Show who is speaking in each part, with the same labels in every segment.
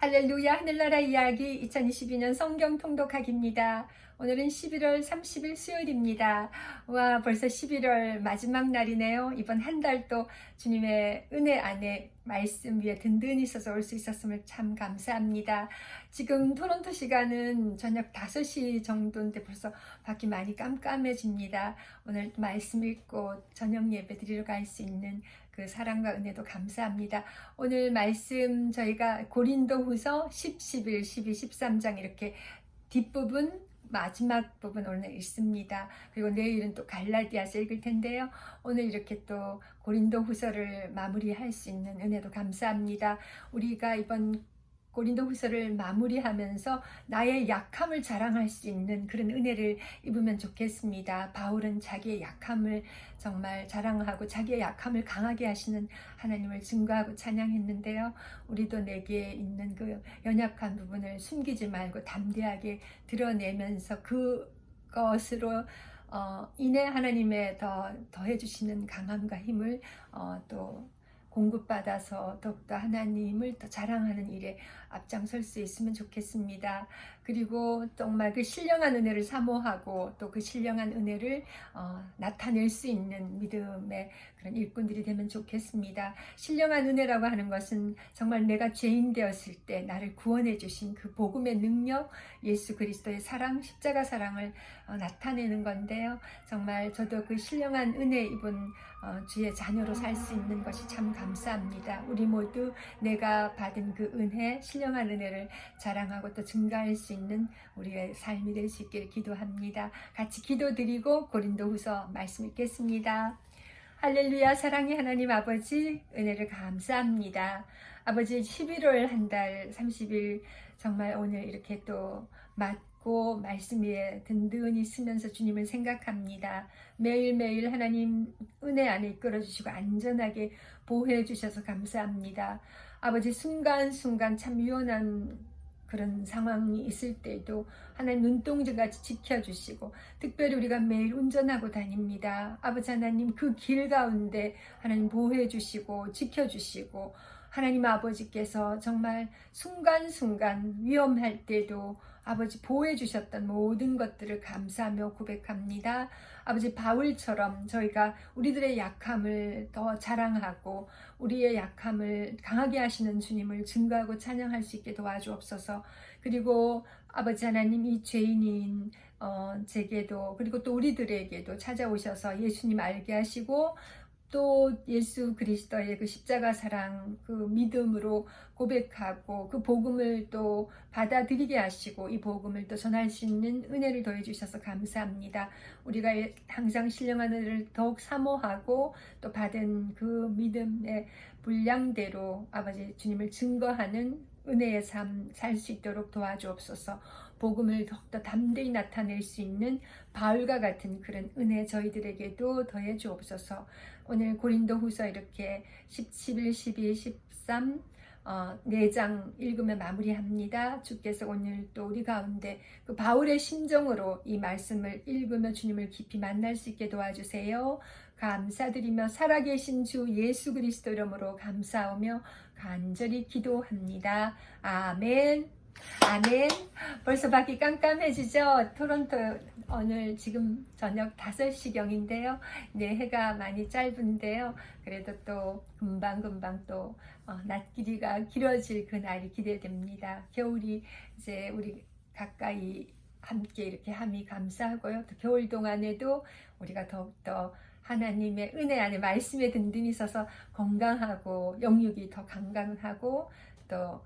Speaker 1: 할렐루야 하늘나라 이야기 2022년 성경 통독하기입니다. 오늘은 11월 30일 수요일입니다. 와 벌써 11월 마지막 날이네요. 이번 한 달도 주님의 은혜 안에 말씀 위에 든든히 있어서 올 수 있었음을 참 감사합니다. 지금 토론토 시간은 저녁 5시 정도인데 벌써 밖이 많이 깜깜해집니다. 오늘 말씀 읽고 저녁 예배 드리러 갈 수 있는 그 사랑과 은혜도 감사합니다. 오늘 말씀 저희가 고린도 후서 10, 11, 12, 13장 이렇게 뒷부분 마지막 부분 오늘 읽습니다. 그리고 내일은 또 갈라디아서 읽을 텐데요. 오늘 이렇게 또 고린도 후서를 마무리할 수 있는 은혜도 감사합니다. 우리가 이번 고린도 후서를 마무리하면서 나의 약함을 자랑할 수 있는 그런 은혜를 입으면 좋겠습니다. 바울은 자기의 약함을 정말 자랑하고 자기의 약함을 강하게 하시는 하나님을 증거하고 찬양했는데요. 우리도 내게 있는 그 연약한 부분을 숨기지 말고 담대하게 드러내면서 그것으로 어, 인해 하나님의 더 더해주시는 강함과 힘을 어, 또 공급받아서 더욱더 하나님을 더 자랑하는 일에 앞장설 수 있으면 좋겠습니다. 그리고 정말 그 신령한 은혜를 사모하고 또 그 신령한 은혜를 어, 나타낼 수 있는 믿음의 그런 일꾼들이 되면 좋겠습니다. 신령한 은혜라고 하는 것은 정말 내가 죄인 되었을 때 나를 구원해 주신 그 복음의 능력, 예수 그리스도의 사랑, 십자가 사랑을 어, 나타내는 건데요. 정말 저도 그 신령한 은혜 입은 어, 주의 자녀로 살 수 있는 것이 참 감사합니다. 우리 모두 내가 받은 그 은혜, 신 령한 은혜를 자랑하고 또 증가할 수 있는 우리의 삶이 될 수 있기를 기도합니다. 같이 기도드리고 고린도후서 말씀 읽겠습니다. 할렐루야 사랑의 하나님 아버지 은혜를 감사합니다. 아버지 11월 한 달 30일 정말 오늘 이렇게 또 맞고 말씀 위에 든든히 쓰면서 주님을 생각합니다. 매일매일 하나님 은혜 안에 이끌어 주시고 안전하게 보호해 주셔서 감사합니다. 아버지 순간순간 참 유연한 그런 상황이 있을 때도 하나님 눈동자같이 지켜주시고 특별히 우리가 매일 운전하고 다닙니다. 아버지 하나님 그 길 가운데 하나님 보호해 주시고 지켜주시고 하나님 아버지께서 정말 순간순간 위험할 때도 아버지 보호해 주셨던 모든 것들을 감사하며 고백합니다. 아버지 바울처럼 저희가 우리들의 약함을 더 자랑하고 우리의 약함을 강하게 하시는 주님을 증거하고 찬양할 수 있게 도와주옵소서. 그리고 아버지 하나님 이 죄인인 어, 제게도 그리고 또 우리들에게도 찾아오셔서 예수님 알게 하시고 또 예수 그리스도의 그 십자가 사랑 그 믿음으로 고백하고 그 복음을 또 받아들이게 하시고 이 복음을 또 전할 수 있는 은혜를 더해 주셔서 감사합니다. 우리가 항상 신령한 은혜를 더욱 사모하고 또 받은 그 믿음의 분량대로 아버지 주님을 증거하는 은혜의 삶 살 수 있도록 도와주옵소서. 복음을 더욱더 담대히 나타낼 수 있는 바울과 같은 그런 은혜 저희들에게도 더해 주옵소서. 오늘 고린도 후서 이렇게 10, 11, 12, 13 어, 4장 읽으며 마무리합니다. 주께서 오늘 또 우리 가운데 그 바울의 심정으로 이 말씀을 읽으며 주님을 깊이 만날 수 있게 도와주세요. 감사드리며 살아계신 주 예수 그리스도 이름으로 감사하며 간절히 기도합니다. 아멘. 아멘. 벌써 밖이 깜깜해지죠? 토론토 오늘 지금 저녁 5시경인데요. 네, 해가 많이 짧은데요. 그래도 또 금방금방 또 어, 낮 길이가 길어질 그 날이 기대됩니다. 겨울이 이제 우리 가까이 함께 이렇게 함이 감사하고요. 또 겨울 동안에도 우리가 더욱더 하나님의 은혜 안에 말씀에 든든히 서서 건강하고 영육이 더 강강하고 또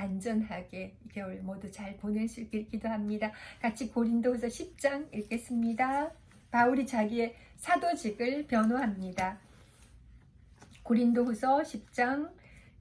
Speaker 1: 안전하게 이 겨울 모두 잘 있길 기도합니다. 같이 고린도후서 10장 읽겠습니다. 바울이 자기의 사도직을 변호합니다. 고린도후서 10장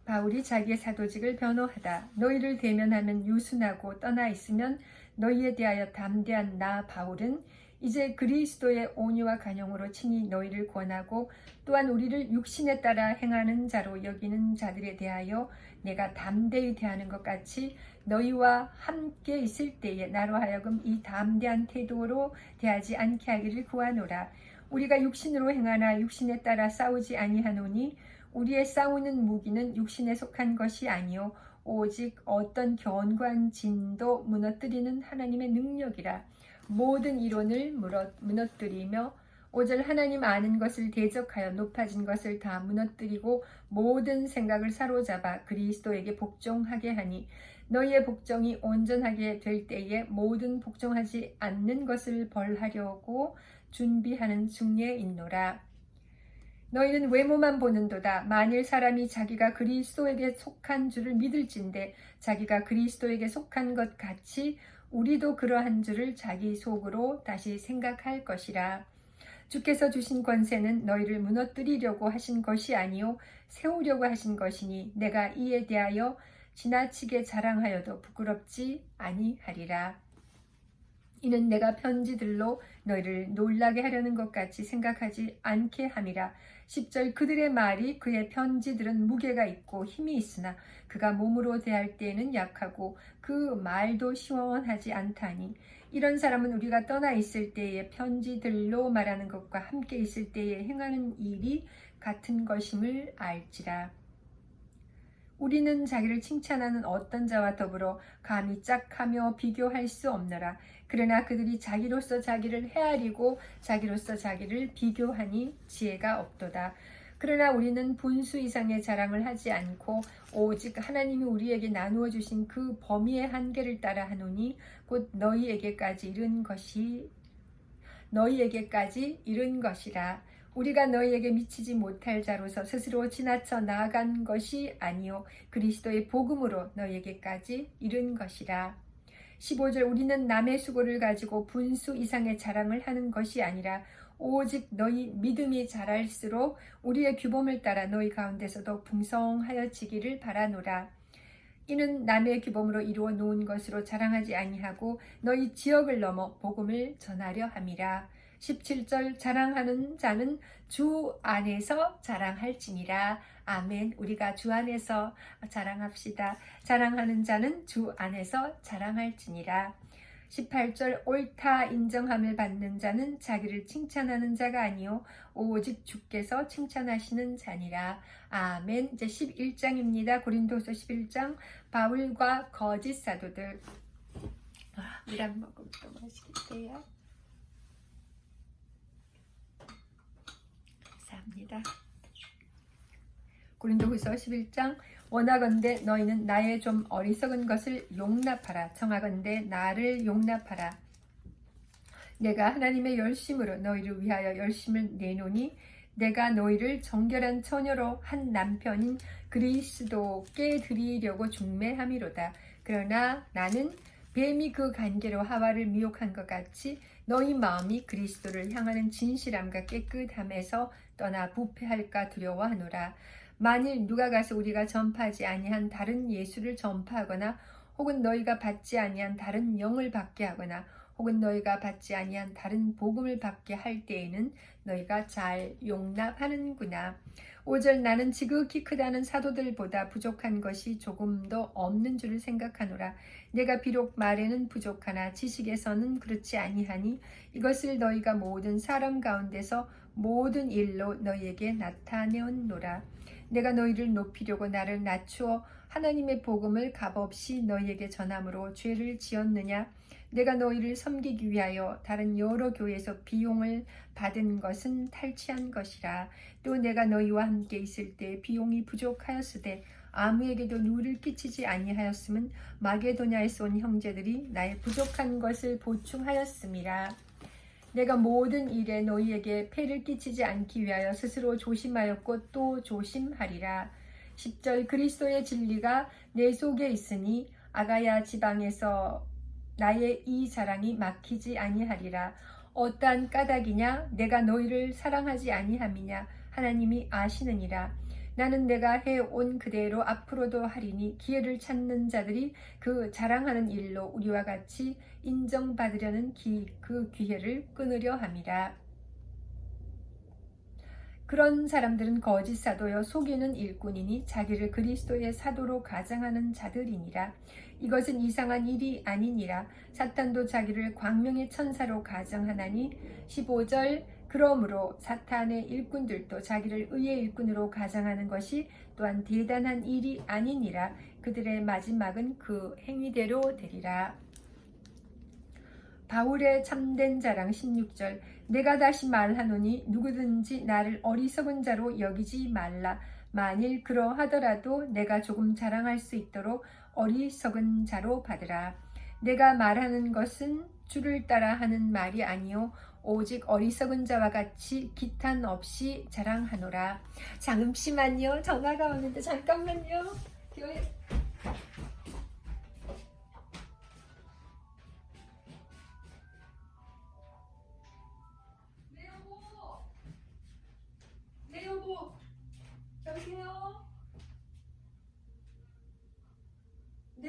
Speaker 1: 바울이 자기의 사도직을 변호하다. 너희를 대면하면 유순하고 떠나 있으면 너희에 대하여 담대한 나 바울은 이제 그리스도의 온유와 간용으로 친히 너희를 권하고 또한 우리를 육신에 따라 행하는 자로 여기는 자들에 대하여 내가 담대히 대하는 것 같이 너희와 함께 있을 때에 나로 하여금 이 담대한 태도로 대하지 않게 하기를 구하노라. 우리가 육신으로 행하나 육신에 따라 싸우지 아니하노니 우리의 싸우는 무기는 육신에 속한 것이 아니요 오직 어떤 견관 진도 무너뜨리는 하나님의 능력이라 모든 이론을 무너- 무너뜨리며 오직 하나님 아는 것을 대적하여 높아진 것을 다 무너뜨리고 모든 생각을 사로잡아 그리스도에게 복종하게 하니 너희의 복종이 온전하게 될 때에 모든 복종하지 않는 것을 벌하려고 준비하는 중에 있노라. 너희는 외모만 보는도다. 만일 사람이 자기가 그리스도에게 속한 줄을 믿을진데 자기가 그리스도에게 속한 것 같이 우리도 그러한 줄을 자기 속으로 다시 생각할 것이라. 주께서 주신 권세는 너희를 무너뜨리려고 하신 것이 아니요 세우려고 하신 것이니 내가 이에 대하여 지나치게 자랑하여도 부끄럽지 아니하리라. 이는 내가 편지들로 너희를 놀라게 하려는 것 같이 생각하지 않게 함이라. 10절 그들의 말이 그의 편지들은 무게가 있고 힘이 있으나 그가 몸으로 대할 때에는 약하고 그 말도 시원하지 않다니 이런 사람은 우리가 떠나 있을 때의 편지들로 말하는 것과 함께 있을 때에 행하는 일이 같은 것임을 알지라. 우리는 자기를 칭찬하는 어떤 자와 더불어 감히 짝하며 비교할 수 없노라. 그러나 그들이 자기로서 자기를 헤아리고 자기로서 자기를 비교하니 지혜가 없도다. 그러나 우리는 분수 이상의 자랑을 하지 않고 오직 하나님이 우리에게 나누어 주신 그 범위의 한계를 따라 하노니 곧 너희에게까지 이른 것이 너희에게까지 이른 것이라. 우리가 너희에게 미치지 못할 자로서 스스로 지나쳐 나아간 것이 아니요 그리스도의 복음으로 너희에게까지 이른 것이라. 15절 우리는 남의 수고를 가지고 분수 이상의 자랑을 하는 것이 아니라 오직 너희 믿음이 자랄수록 우리의 규범을 따라 너희 가운데서도 풍성하여지기를 바라노라. 이는 남의 규범으로 이루어 놓은 것으로 자랑하지 아니하고 너희 지역을 넘어 복음을 전하려 함이라. 17절 자랑하는 자는 주 안에서 자랑할지니라. 아멘. 우리가 주 안에서 자랑합시다. 자랑하는 자는 주 안에서 자랑할지니라. 18절 옳다 인정함을 받는 자는 자기를 칭찬하는 자가 아니요 오직 주께서 칭찬하시는 자니라. 아멘. 이제 11장입니다. 고린도서 11장 바울과 거짓 사도들. 아, 물한 모금 또 마시겠어요. 감사합니다. 고린도후서 11장 원하건대 너희는 나의 좀 어리석은 것을 용납하라. 청하건대 나를 용납하라. 내가 하나님의 열심으로 너희를 위하여 열심을 내노니 내가 너희를 정결한 처녀로 한 남편인 그리스도께 드리려고 중매함이로다. 그러나 나는 뱀이 그 관계로 하와를 미혹한 것 같이 너희 마음이 그리스도를 향하는 진실함과 깨끗함에서 떠나 부패할까 두려워하노라. 만일 누가 가서 우리가 전파하지 아니한 다른 예수를 전파하거나 혹은 너희가 받지 아니한 다른 영을 받게 하거나 혹은 너희가 받지 아니한 다른 복음을 받게 할 때에는 너희가 잘 용납하는구나. 5절 나는 지극히 크다는 사도들보다 부족한 것이 조금도 없는 줄을 생각하노라. 내가 비록 말에는 부족하나 지식에서는 그렇지 아니하니 이것을 너희가 모든 사람 가운데서 모든 일로 너희에게 나타내었노라. 내가 너희를 높이려고 나를 낮추어 하나님의 복음을 값없이 너희에게 전함으로 죄를 지었느냐? 내가 너희를 섬기기 위하여 다른 여러 교회에서 비용을 받은 것은 탈취한 것이라. 또 내가 너희와 함께 있을 때 비용이 부족하였으되 아무에게도 누를 끼치지 아니하였음은 마게도냐에서 온 형제들이 나의 부족한 것을 보충하였음이라. 내가 모든 일에 너희에게 폐를 끼치지 않기 위하여 스스로 조심하였고 또 조심하리라. 10절 그리스도의 진리가 내 속에 있으니 아가야 지방에서 나의 이 자랑이 막히지 아니하리라. 어떠한 까닭이냐 내가 너희를 사랑하지 아니함이냐 하나님이 아시느니라. 나는 내가 해온 그대로 앞으로도 하리니 기회를 찾는 자들이 그 자랑하는 일로 우리와 같이 인정받으려는 기, 그 기회를 끊으려 함이라. 그런 사람들은 거짓 사도여 속이는 일꾼이니 자기를 그리스도의 사도로 가장하는 자들이니라. 이것은 이상한 일이 아니니라. 사탄도 자기를 광명의 천사로 가장하나니 15절 그러므로 사탄의 일꾼들도 자기를 의의 일꾼으로 가장하는 것이 또한 대단한 일이 아니니라. 그들의 마지막은 그 행위대로 되리라. 바울의 참된 자랑 16절 내가 다시 말하노니 누구든지 나를 어리석은 자로 여기지 말라. 만일 그러하더라도 내가 조금 자랑할 수 있도록 어리석은 자로 받으라. 내가 말하는 것은 주를 따라 하는 말이 아니요 오직 어리석은 자와 같이 기탄 없이 자랑하노라. 잠시만요 전화가 오는데 잠깐만요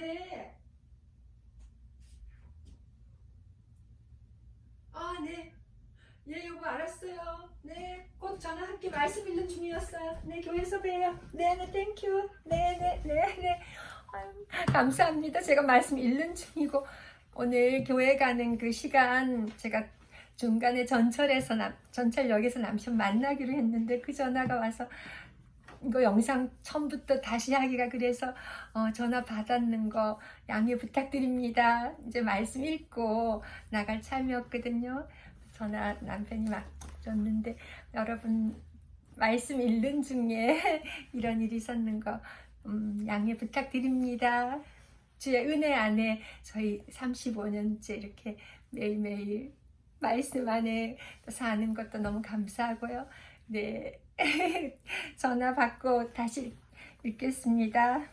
Speaker 1: 네 아, 네. 예, 여보, 알았어요. 네, 곧 전화할게. 말씀 읽는 중이었어요. 네, 교회에서 봬요. 네, 네, 땡큐. 네, 네, 네, 네. 아유, 감사합니다. 제가 말씀 읽는 중이고, 오늘 교회 가는 그 시간, 제가 중간에 전철에서, 남, 전철역에서 남편 만나기로 했는데, 그 전화가 와서, 이거 영상 처음부터 다시 하기가 그래서 어, 전화 받았는 거 양해 부탁드립니다. 이제 말씀 읽고 나갈 참이었거든요. 전화 남편이 막 줬는데 여러분 말씀 읽는 중에 이런 일이 있었는 거 음, 양해 부탁드립니다. 주의 은혜 안에 저희 35년째 이렇게 매일매일 말씀 안에 사는 것도 너무 감사하고요. 네. 전화 받고 다시 읽겠습니다.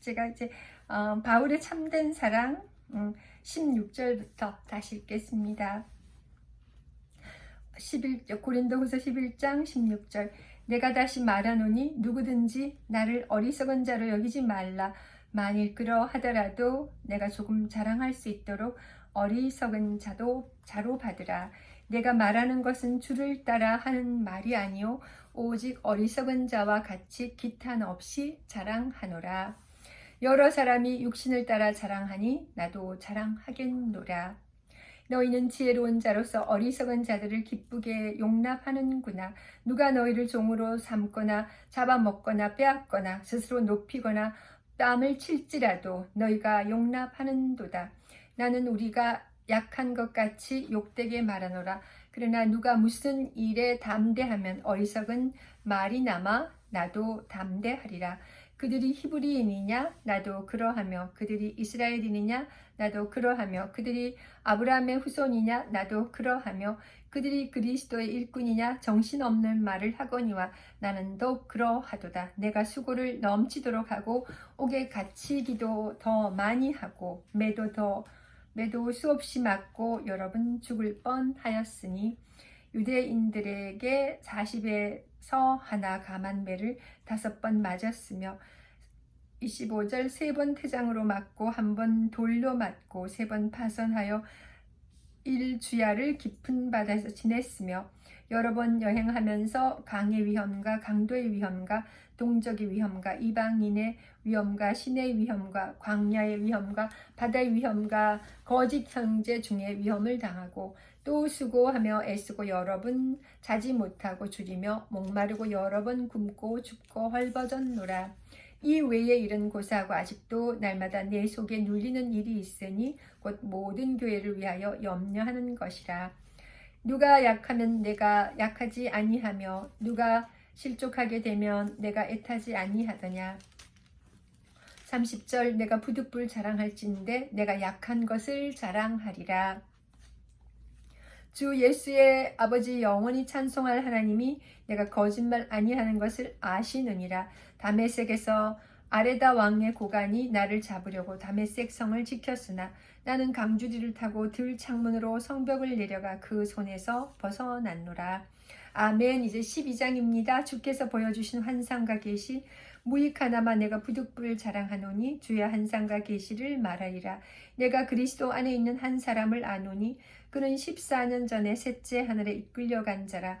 Speaker 1: 제가 이제 어, 바울의 참된 사랑 음, 16절부터 다시 읽겠습니다. 11 고린도후서 11장 16절 내가 다시 말하노니 누구든지 나를 어리석은 자로 여기지 말라 만일 그러하더라도 내가 조금 자랑할 수 있도록 어리석은 자도 자로 받으라 내가 말하는 것은 주를 따라 하는 말이 아니요 오직 어리석은 자와 같이 기탄 없이 자랑하노라 여러 사람이 육신을 따라 자랑하니 나도 자랑하겠노라 너희는 지혜로운 자로서 어리석은 자들을 기쁘게 용납하는구나. 누가 너희를 종으로 삼거나 잡아먹거나 빼앗거나 스스로 높이거나 땀을 칠지라도 너희가 용납하는도다. 나는 우리가 약한 것 같이 욕되게 말하노라. 그러나 누가 무슨 일에 담대하면 어리석은 말이 남아 나도 담대하리라. 그들이 히브리인이냐? 나도 그러하며 그들이 이스라엘인이냐? 나도 그러하며 그들이 아브라함의 후손이냐? 나도 그러하며 그들이 그리스도의 일꾼이냐? 정신없는 말을 하거니와 나는 더욱 그러하도다. 내가 수고를 넘치도록 하고 옥에 갇히기도 더 많이 하고 매도 더 매도 수없이 맞고 여러분 죽을 뻔하였으니 유대인들에게 40에서 하나 감한 매를 다섯 번 맞았으며 25절 세 번 태장으로 맞고 한 번 돌로 맞고 세 번 파선하여 일주야를 깊은 바다에서 지냈으며 여러 번 여행하면서 강의 위험과 강도의 위험과 동적의 위험과 이방인의 위험과 신의 위험과 광야의 위험과 바다의 위험과 거짓 형제 중에 위험을 당하고 또 수고하며 애쓰고 여러 번 자지 못하고 줄이며 목마르고 여러 번 굶고 춥고 헐벗었노라. 이 외의 일은 고사하고 아직도 날마다 내 속에 눌리는 일이 있으니 곧 모든 교회를 위하여 염려하는 것이라. 누가 약하면 내가 약하지 아니하며 누가 실족하게 되면 내가 애타지 아니하더냐. 30절 내가 부득불 자랑할진데 내가 약한 것을 자랑하리라. 주 예수의 아버지 영원히 찬송할 하나님이 내가 거짓말 아니하는 것을 아시느니라. 다메섹에서 아레다 왕의 고관이 나를 잡으려고 다메섹 성을 지켰으나 나는 강주리를 타고 들 창문으로 성벽을 내려가 그 손에서 벗어났노라. 아멘. 이제 12장입니다. 주께서 보여주신 환상과 계시 무익 하나마 내가 부득불 자랑하노니 주의 환상과 계시를 말하리라. 내가 그리스도 안에 있는 한 사람을 아노니 그는 14년 전에 셋째 하늘에 이끌려간 자라.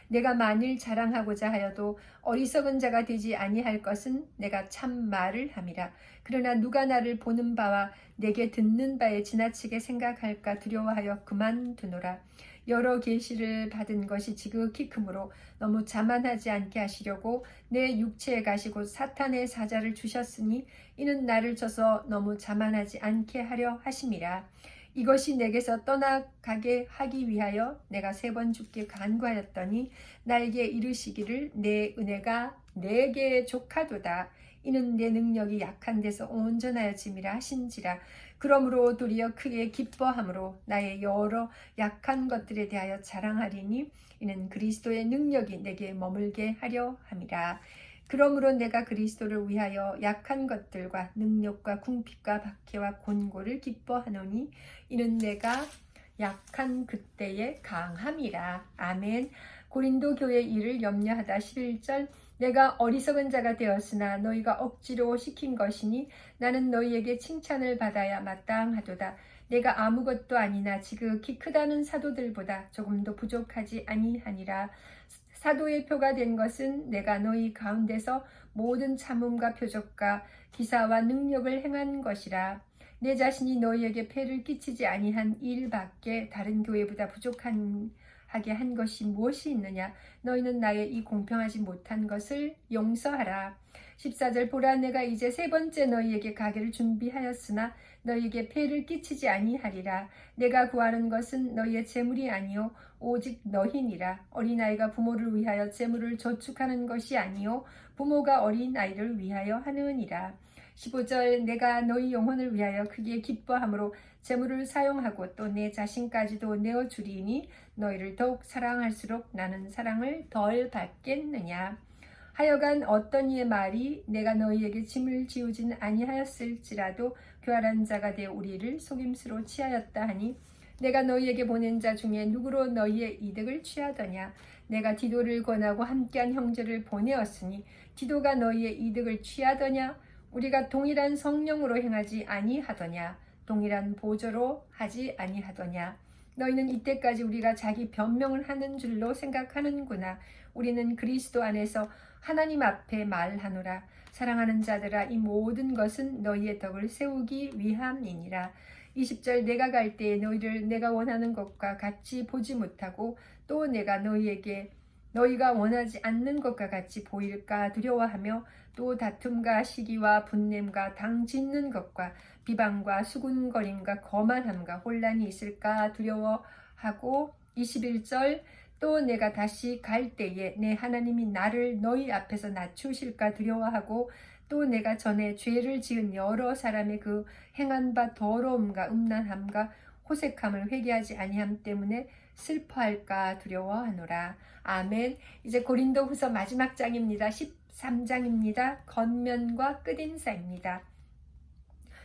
Speaker 1: 내가 만일 자랑하고자 하여도 어리석은 자가 되지 아니할 것은 내가 참 말을 함이라. 그러나 누가 나를 보는 바와 내게 듣는 바에 지나치게 생각할까 두려워하여 그만두노라. 여러 계시를 받은 것이 지극히 크므로 너무 자만하지 않게 하시려고 내 육체에 가시고 사탄의 사자를 주셨으니 이는 나를 쳐서 너무 자만하지 않게 하려 하심이라. 이것이 내게서 떠나가게 하기 위하여 내가 세 번 죽게 간구하였더니 나에게 이르시기를 내 은혜가 내게 족하도다. 이는 내 능력이 약한 데서 온전하여 짐이라 하신지라. 그러므로 도리어 크게 기뻐함으로 나의 여러 약한 것들에 대하여 자랑하리니 이는 그리스도의 능력이 내게 머물게 하려 함이라. 그러므로 내가 그리스도를 위하여 약한 것들과 능력과 궁핍과 박해와 곤고를 기뻐하노니 이는 내가 약한 그때의 강함이라. 아멘. 고린도 교회 일을 염려하다 11절 내가 어리석은 자가 되었으나 너희가 억지로 시킨 것이니 나는 너희에게 칭찬을 받아야 마땅하도다. 내가 아무것도 아니나 지극히 크다는 사도들보다 조금도 부족하지 아니하니라. 사도의 표가 된 것은 내가 너희 가운데서 모든 참음과 표적과 기사와 능력을 행한 것이라. 내 자신이 너희에게 폐를 끼치지 아니한 일밖에 다른 교회보다 부족한 하게 한 것이 무엇이 있느냐? 너희는 나의 이 공평하지 못한 것을 용서하라. 14절 보라 내가 이제 세 번째 너희에게 가게를 준비하였으나 너희에게 폐를 끼치지 아니하리라. 내가 구하는 것은 너희의 재물이 아니요 오직 너희니라. 어린아이가 부모를 위하여 재물을 저축하는 것이 아니요 부모가 어린아이를 위하여 하느니라. 15절 내가 너희 영혼을 위하여 크게 기뻐함으로 재물을 사용하고 또 내 자신까지도 내어 주리니 너희를 더욱 사랑할수록 나는 사랑을 덜 받겠느냐 하여간 어떤 이의 말이 내가 너희에게 짐을 지우진 아니하였을지라도 교활한 자가 되어 우리를 속임수로 취하였다 하니 내가 너희에게 보낸 자 중에 누구로 너희의 이득을 취하더냐? 내가 디도를 권하고 함께한 형제를 보내었으니 디도가 너희의 이득을 취하더냐? 우리가 동일한 성령으로 행하지 아니하더냐? 동일한 보조로 하지 아니하더냐 너희는 이때까지 우리가 자기 변명을 하는 줄로 생각하는구나. 우리는 그리스도 안에서 하나님 앞에 말하노라. 사랑하는 자들아 이 모든 것은 너희의 덕을 세우기 위함이니라. 20절 내가 갈 때에 너희를 내가 원하는 것과 같이 보지 못하고 또 내가 너희에게 너희가 원하지 않는 것과 같이 보일까 두려워하며 또 다툼과 시기와 분냄과 당 짓는 것과 비방과 수군거림과 거만함과 혼란이 있을까 두려워하고 21절 또 내가 다시 갈 때에 내 하나님이 나를 너희 앞에서 낮추실까 두려워하고 또 내가 전에 죄를 지은 여러 사람의 그 행한 바 더러움과 음란함과 호색함을 회개하지 아니함 때문에 슬퍼할까 두려워하노라. 아멘. 이제 고린도 후서 마지막 장입니다. 13장입니다. 겉면과 끝인사입니다.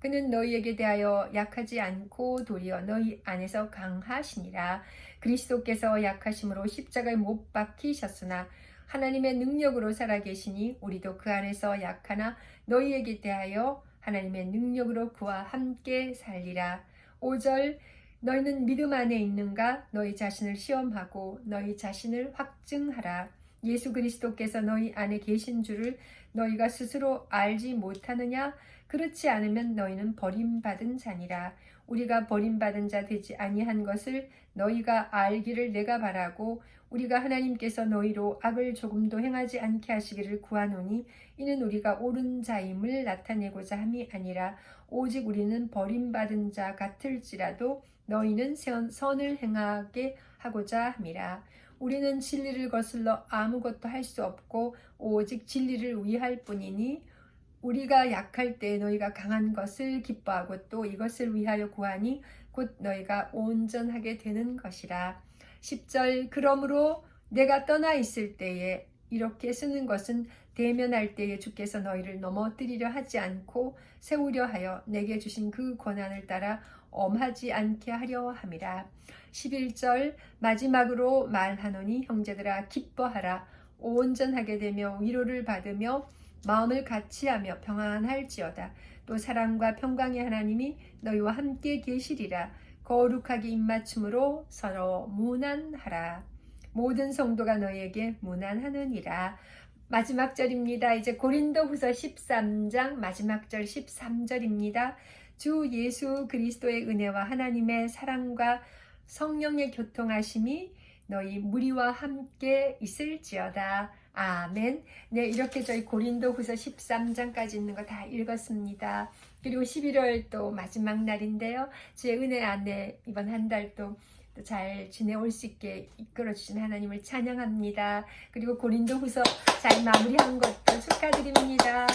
Speaker 1: 그는 너희에게 대하여 약하지 않고 도리어 너희 안에서 강하시니라. 그리스도께서 약하심으로 십자가에 못 박히셨으나 하나님의 능력으로 살아계시니 우리도 그 안에서 약하나 너희에게 대하여 하나님의 능력으로 그와 함께 살리라. 5절 너희는 믿음 안에 있는가? 너희 자신을 시험하고 너희 자신을 확증하라. 예수 그리스도께서 너희 안에 계신 줄을 너희가 스스로 알지 못하느냐? 그렇지 않으면 너희는 버림받은 자니라. 우리가 버림받은 자 되지 아니한 것을 너희가 알기를 내가 바라고 우리가 하나님께서 너희로 악을 조금도 행하지 않게 하시기를 구하노니 이는 우리가 옳은 자임을 나타내고자 함이 아니라 오직 우리는 버림받은 자 같을지라도 너희는 선을 행하게 하고자 함이라. 우리는 진리를 거슬러 아무것도 할 수 없고 오직 진리를 위할 뿐이니 우리가 약할 때 너희가 강한 것을 기뻐하고 또 이것을 위하여 구하니 곧 너희가 온전하게 되는 것이라. 10절 그러므로 내가 떠나 있을 때에 이렇게 쓰는 것은 대면할 때에 주께서 너희를 넘어뜨리려 하지 않고 세우려 하여 내게 주신 그 권한을 따라 엄하지 않게 하려 함이라. 11절 마지막으로 말하노니 형제들아 기뻐하라 온전하게 되며 위로를 받으며 마음을 같이하며 평안할지어다. 또 사랑과 평강의 하나님이 너희와 함께 계시리라. 거룩하게 입맞춤으로 서로 무난하라. 모든 성도가 너희에게 무난하느니라. 마지막 절입니다. 이제 고린도 후서 13장 마지막 절 13절입니다. 주 예수 그리스도의 은혜와 하나님의 사랑과 성령의 교통하심이 너희 무리와 함께 있을지어다. 아멘. 네, 이렇게 저희 고린도 후서 13장까지 있는 거 다 읽었습니다. 그리고 11월 또 마지막 날인데요. 제 은혜 안에 이번 한 달도 잘 지내올 수 있게 이끌어 주신 하나님을 찬양합니다. 그리고 고린도후서 잘 마무리한 것도 축하드립니다.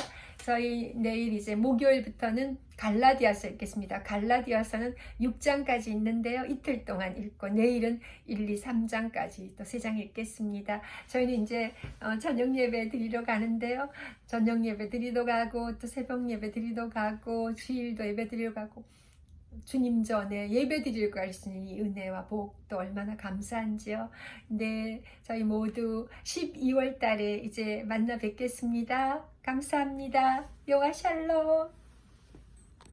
Speaker 1: 저희 내일 이제 목요일부터는 갈라디아서 읽겠습니다. 갈라디아서는 6장까지 있는데요. 이틀 동안 읽고 내일은 1, 2, 3장까지 또 3장 읽겠습니다. 저희는 이제 어, 저녁 예배 드리러 가는데요. 저녁 예배 드리러 가고 또 새벽 예배 드리러 가고 주일도 예배 드리러 가고 주님 전에 예배 있는 이 은혜와 복도 얼마나 감사한지요. 네, 저희 모두 12월 달에 이제 만나 뵙겠습니다. 감사합니다. 요아 샬롬.